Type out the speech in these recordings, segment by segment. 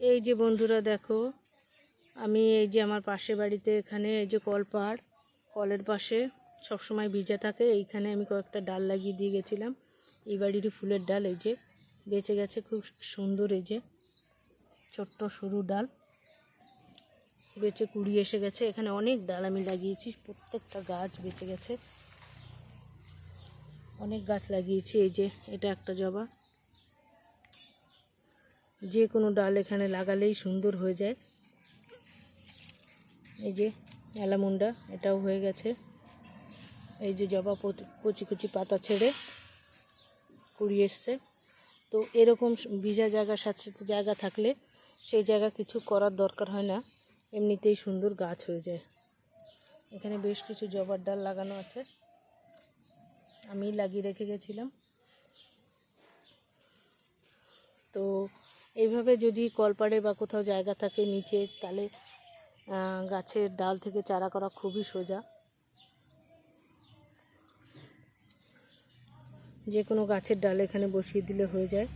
এই যে বন্ধুরা দেখো, আমি এই যে আমার পাশের বাড়িতে এখানে এই যে কল পাড়, কলের পাশে সবসময় ভিজা থাকে, এইখানে আমি কয়েকটা ডাল লাগিয়ে দিয়ে গেছিলাম। এই বাড়িরই ফুলের ডাল এই যে, বেঁচে গেছে খুব সুন্দর এই যে, ছোট্ট সরু ডাল। বেঁচে কুড়ি এসে গেছে, এখানে অনেক ডাল আমি লাগিয়েছি, প্রত্যেকটা গাছ বেঁচে গেছে। অনেক গাছ লাগিয়েছি এই যে, এটা একটা জবা। যে কোনো ডাল এখানে লাগালেই সুন্দর হয়ে যায়। এই যে অ্যালামুন্ডা, এটাও হয়ে গেছে। এই যে জবা কচি কচি পাতা ছেড়ে কুড়ি এসছে। তো এরকম ভিজা জায়গার সাথে সাথে জায়গা থাকলে সেই জায়গা কিছু করার দরকার হয় না। এমনিতেই সুন্দর গাছ হয়ে যায়। এখানে বেশ কিছু জবার ডাল লাগানো আছে। আমি লাগিয়ে রেখে গেছিলাম। তো এইভাবে যদি কলপাড়ে বা কোথাও জায়গা থাকে নিচে, তাহলে গাছের ডাল থেকে চারা করা খুবই সোজা। যে কোনো গাছের ডাল এখানে বসিয়ে দিলে হয়ে যায়।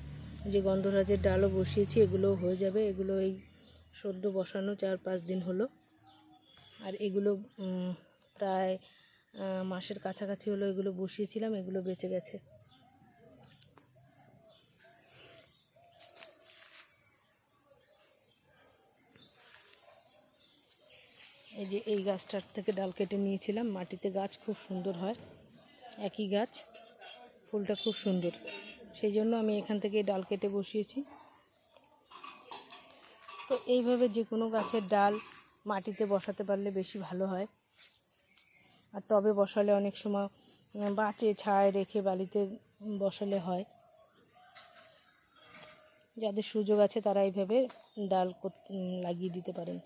যে গন্ধরাজের ডালও বসিয়েছি, এগুলোও হয়ে যাবে। এগুলো এই সদ্য বসানো চার পাঁচ দিন হলো। আর এগুলো প্রায় মাসের কাছাকাছি হলো এগুলো বসিয়েছিলাম, এগুলো বেঁচে গেছে। এই যে এই গাছটার থেকে ডাল কেটে নিয়েছিলাম। মাটিতে গাছ খুব সুন্দর হয়, একই গাছ, ফুলটা খুব সুন্দর। সেই জন্য আমি এখান থেকে ডাল কেটে বসিয়েছি। তো এইভাবে যে কোনো গাছের ডাল মাটিতে বসাতে পারলে বেশি ভালো হয়। আর টবে বসালে অনেক সময় বাঁচে, ছায় রেখে বালিতে বসালে হয়। যাদের সুযোগ আছে তারা এইভাবে ডাল লাগিয়ে দিতে পারেন।